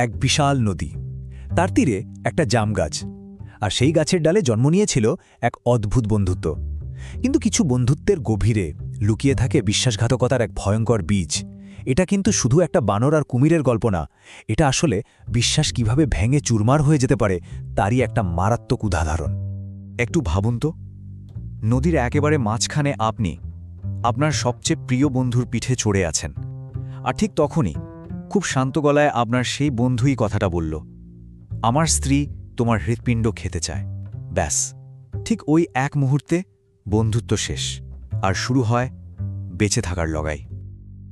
এক বিশাল নদী। তার তীরে একটা জাম গাছ। আর সেই গাছের ডালে জন্ম নিয়েছিল এক অদ্ভুত বন্ধুত্ব। কিন্তু কিছু বন্ধুত্বের গভীরে লুকিয়ে থাকে বিশ্বাসঘাতকতার এক ভয়ঙ্কর বীজ। এটা কিন্তু শুধু একটা বানর আর কুমিরের গল্প না, এটা আসলে বিশ্বাস কীভাবে ভেঙে চুরমার হয়ে যেতে পারে তারই একটা মারাত্মক উদাহরণ। একটু ভাবুন তো, নদীর একেবারে মাঝখানে আপনি, আপনার সবচেয়ে প্রিয় বন্ধুর পিঠে চড়ে আছেন। আর ঠিক তখনই খুব শান্ত গলায় আপনার সেই বন্ধুই কথাটা বলল, আমার স্ত্রী তোমার হৃৎপিণ্ড খেতে চায়। ব্যাস, ঠিক ওই এক মুহূর্তে বন্ধুত্ব শেষ, আর শুরু হয় বেঁচে থাকার লগাই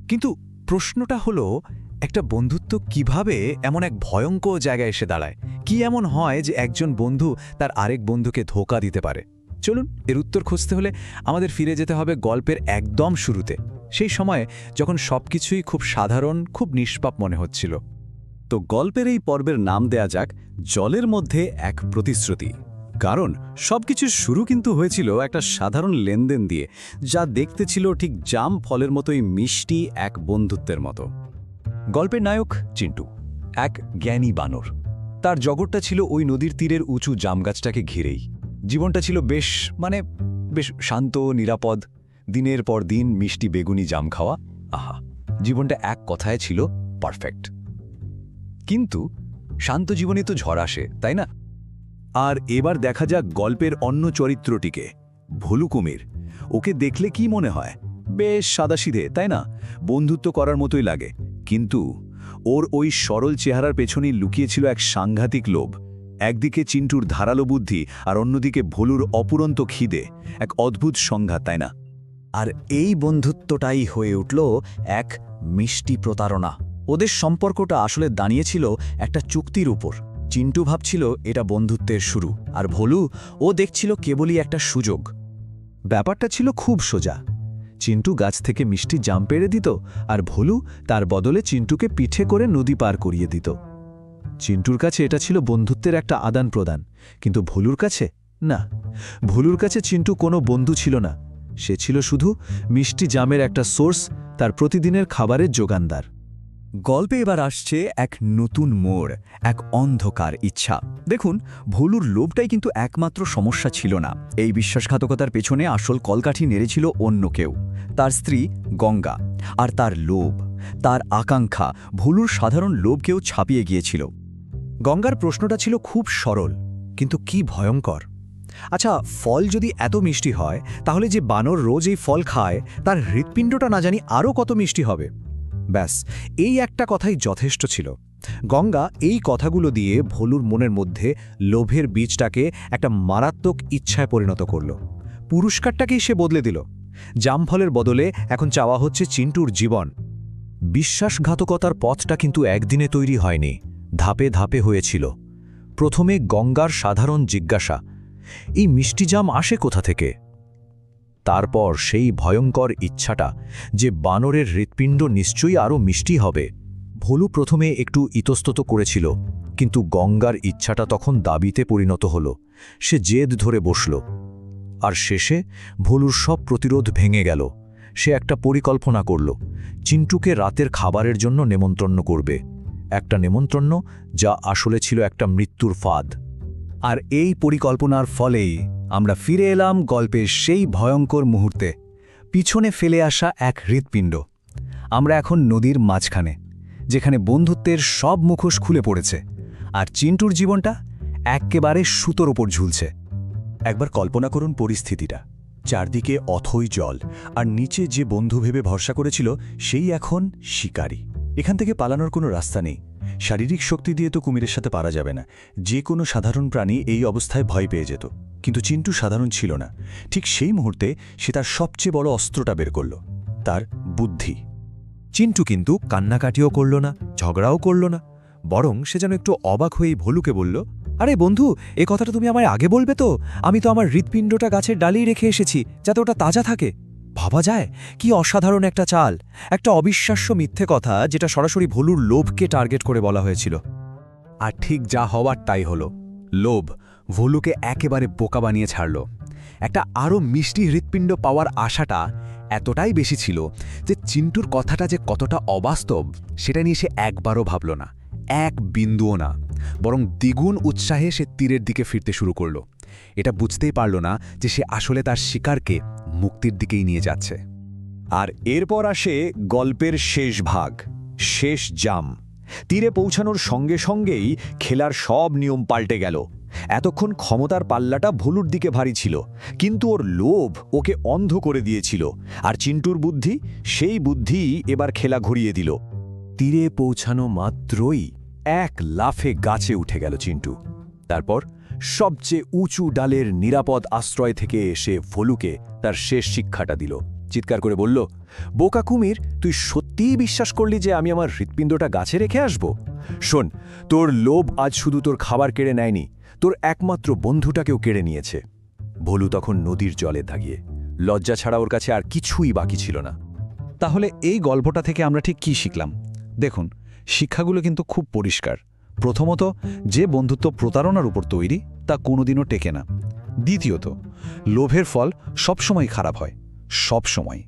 কিন্তু প্রশ্নটা হলো, একটা বন্ধুত্ব কীভাবে এমন এক ভয়ঙ্কর জায়গায় এসে দাঁড়ায়? কি এমন হয় যে একজন বন্ধু তার আরেক বন্ধুকে ধোকা দিতে পারে? চলুন এর উত্তর খুঁজতে হলে আমাদের ফিরে যেতে হবে গল্পের একদম শুরুতে। সেই সময়ে যখন সবকিছুই খুব সাধারণ, খুব নিষ্পাপ মনে হচ্ছিল। তো গল্পের এই পর্বের নাম দেয়া যাক, জলের মধ্যে এক প্রতিশ্রুতি। কারণ সবকিছুর শুরু কিন্তু হয়েছিল একটা সাধারণ লেনদেন দিয়ে, যা দেখতে ছিল ঠিক জাম ফলের মতোই মিষ্টি এক বন্ধুত্বের মতো। গল্পের নায়ক চিন্টু, এক জ্ঞানী বানর। তার জগৎটা ছিল ওই নদীর তীরের উঁচু জামগাছটাকে ঘিরেই। জীবনটা ছিল বেশ মানে বেশ শান্ত, নিরাপদ দিনের পর দিন মিষ্টি বেগুনি জাম খাওয়া, আহা, জীবনটা এক কথায় ছিল পারফেক্ট কিন্তু শান্ত জীবনে তো ঝড় আসে, তাই না? আর এবার দেখা যাক গল্পের অন্য চরিত্রটিকে ভুলু কুমির ওকে দেখলে কি মনে হয়? বেশ সাদাসিধে, তাই না? বন্ধুত্ব করার মতোই লাগে। কিন্তু ওর ওই সরল চেহারার পেছনেই লুকিয়েছিল এক সাংঘাতিক লোভ। একদিকে চিন্টুর ধারালো বুদ্ধি আর অন্যদিকে ভলুর অপুরন্ত খিদে। এক অদ্ভুত সংঘাত, তাই না? আর এই বন্ধুত্বটাই হয়ে উঠল এক মিষ্টি প্রতারণা। ওদের সম্পর্কটা আসলে দাঁড়িয়েছিল একটা চুক্তির উপর। চিন্টু ভাবছিল এটা বন্ধুত্বের শুরু, আর ভোলু, ও দেখছিল কেবলই একটা সুযোগ। ব্যাপারটা ছিল খুব সোজা। চিন্টু গাছ থেকে মিষ্টি জাম পেড়ে দিত, আর ভোলু তার বদলে চিন্টুকে পিঠে করে নদী পার করিয়ে দিত। চিন্টুর কাছে এটা ছিল বন্ধুত্বের একটা আদান প্রদান কিন্তু ভোলুর কাছে না। ভোলুর কাছে চিন্টু কোনো বন্ধু ছিল না। সে ছিল শুধু মিষ্টি জামের একটা সোর্স, তার প্রতিদিনের খাবারের যোগানদার। গল্পে এবার আসছে এক নতুন মোড়, এক অন্ধকার ইচ্ছা। দেখুন, ভুলুর লোভটাই কিন্তু একমাত্র সমস্যা ছিল না। এই বিশ্বাসঘাতকতার পেছনে আসল কলকাঠি নেড়েছিল অন্য কেউ। তার স্ত্রী গঙ্গা, আর তার লোভ, তার আকাঙ্ক্ষা, ভুলুর সাধারণ লোভকেও ছাপিয়ে গিয়েছিল। গঙ্গার প্রশ্নটা ছিল খুব সরল, কিন্তু কি ভয়ঙ্কর? আচ্ছা ফল যদি এত মিষ্টি হয়, তাহলে যে বানর রোজ এই ফল খায়, তার হৃৎপিণ্ডটা না জানি আরও কত মিষ্টি হবে? ব্যাস, এই একটা কথাই যথেষ্ট ছিল। গঙ্গা এই কথাগুলো দিয়ে ভোলুর মনের মধ্যে লোভের বীজটাকে একটা মারাত্মক ইচ্ছায় পরিণত করল। পুরস্কারটাকেই সে বদলে দিল। জামফলের বদলে এখন চাওয়া হচ্ছে চিন্টুর জীবন। বিশ্বাসঘাতকতার পথটা কিন্তু একদিনে তৈরি হয়নি, ধাপে ধাপে হয়েছিল। প্রথমে গঙ্গার সাধারণ জিজ্ঞাসা এই মিষ্টি জাম আসে কোথা থেকে? তারপর সেই ভয়ঙ্কর ইচ্ছাটা যে বানরের হৃৎপিণ্ড নিশ্চয়ই আরও মিষ্টি হবে। ভোলু প্রথমে একটু ইতস্তত করেছিল, কিন্তু গঙ্গার ইচ্ছাটা তখন দাবিতে পরিণত হল। সে জেদ ধরে বসল। আর শেষে ভোলুর সব প্রতিরোধ ভেঙে গেল। সে একটা পরিকল্পনা করল, চিন্টুকে রাতের খাবারের জন্য নেমন্ত্রণ করবে। একটা নেমন্ত্রণ যা আসলে ছিল একটা মৃত্যুর ফাঁদ। আর এই পরিকল্পনার ফলেই আমরা ফিরে এলাম গল্পের সেই ভয়ঙ্কর মুহূর্তে, পিছনে ফেলে আসা এক হৃৎপিণ্ড। আমরা এখন নদীর মাঝখানে, যেখানে বন্ধুত্বের সব মুখোশ খুলে পড়েছে, আর চিন্টুর জীবনটা একেবারে সুতোর ওপর ঝুলছে। একবার কল্পনা করুন পরিস্থিতিটা। চারদিকে অথই জল, আর নিচে যে বন্ধু ভেবে ভরসা করেছিল, সেই এখন শিকারী। এখান থেকে পালানোর কোনো রাস্তা নেই। শারীরিক শক্তি দিয়ে তো কুমিরের সাথে পারা যাবে না। যে কোনো সাধারণ প্রাণী এই অবস্থায় ভয় পেয়ে যেত। কিন্তু চিন্টু সাধারণ ছিল না। ঠিক সেই মুহূর্তে সে তার সবচেয়ে বড় অস্ত্রটা বের করল। তার বুদ্ধি। চিন্টু কিন্তু কান্নাকাটিও করল না, ঝগড়াও করল না। বরং সে যেন একটু অবাক হয়েই ভলুকে বলল, আরে বন্ধু, এ কথাটা তুমি আমায় আগে বলবে তো? আমি তো আমার হৃৎপিণ্ডটা গাছের ডালেই রেখে এসেছি, যাতে ওটা তাজা থাকে। ভাবা যায়? কি অসাধারণ একটা চাল। একটা অবিশ্বাস্য মিথ্যে কথা যেটা সরাসরি ভলুর লোভকে টার্গেট করে বলা হয়েছিল। আর ঠিক যা হওয়ার তাই হলো। লোভ ভলুকে একেবারে বোকা বানিয়ে ছাড়ল। একটা আরও মিষ্টি হৃৎপিণ্ড পাওয়ার আশাটা এতটাই বেশি ছিল যে চিন্টুর কথাটা যে কতটা অবাস্তব, সেটা নিয়ে সে একবারও ভাবল না। এক বিন্দুও না। বরং দ্বিগুণ উৎসাহে সে তীরের দিকে ফিরতে শুরু করল। এটা বুঝতেই পারল না যে সে আসলে তার শিকারকে মুক্তির দিকেই নিয়ে যাচ্ছে। আর এরপর আসে গল্পের শেষ ভাগ, শেষ জাম। তীরে পৌঁছানোর সঙ্গে সঙ্গেই খেলার সব নিয়ম পাল্টে গেল। এতক্ষণ ক্ষমতার পাল্লাটা ভুলুর দিকে ভারী ছিল, কিন্তু ওর লোভ ওকে অন্ধ করে দিয়েছিল, আর চিন্টুর বুদ্ধি সেই বুদ্ধিই এবার খেলা ঘুরিয়ে দিল। তীরে পৌঁছানো মাত্রই এক লাফে গাছে উঠে গেল চিন্টু। তারপর সবচেয়ে উঁচু ডালের নিরাপদ আশ্রয় থেকে এসে ভলুকে তার শেষ শিক্ষাটা দিল। চিৎকার করে বলল, বোকা কুমির, তুই সত্যিই বিশ্বাস করলি যে আমি আমার হৃৎপিণ্ডটা গাছে রেখে আসব? শোন, তোর লোভ আজ শুধু তোর খাবার কেড়ে নেয়নি, তোর একমাত্র বন্ধুটাকেও কেড়ে নিয়েছে। ভলু তখন নদীর জলে দাগিয়ে, লজ্জা ছাড়া ওর কাছে আর কিছুই বাকি ছিল না। তাহলে এই গল্পটা থেকে আমরা ঠিক কি শিখলাম? দেখুন, শিক্ষাগুলো কিন্তু খুব পরিষ্কার। প্রথমত, যে বন্ধুত্ব প্রতারণার উপর তৈরি, তা কোনোদিনও টেকে না। দ্বিতীয়ত, লোভের ফল সবসময় খারাপ হয় সব সময়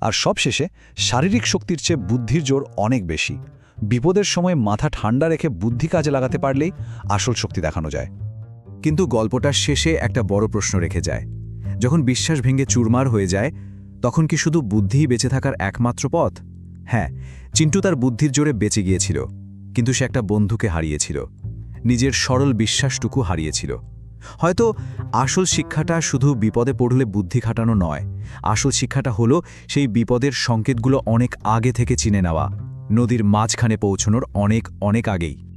আর সবশেষে, শারীরিক শক্তির চেয়ে বুদ্ধির জোর অনেক বেশি। বিপদের সময় মাথা ঠান্ডা রেখে বুদ্ধি কাজে লাগাতে পারলেই আসল শক্তি দেখানো যায়। কিন্তু গল্পটার শেষে একটা বড় প্রশ্ন রেখে যায়। যখন বিশ্বাস ভেঙে চুরমার হয়ে যায়, তখন কি শুধু বুদ্ধিই বেঁচে থাকার একমাত্র পথ? হ্যাঁ চিন্টু তার বুদ্ধির জোরে বেঁচে গিয়েছিল। কিন্তু সে একটা বন্ধুকে হারিয়েছিল। নিজের সরল বিশ্বাসটুকু হারিয়েছিল। হয়তো আসল শিক্ষাটা শুধু বিপদে পড়লে বুদ্ধি খাটানো নয়, আসল শিক্ষাটা হলো সেই বিপদের সংকেতগুলো অনেক আগে থেকে চিনে নেওয়া, নদীর মাঝখানে পৌঁছনোর অনেক অনেক আগেই।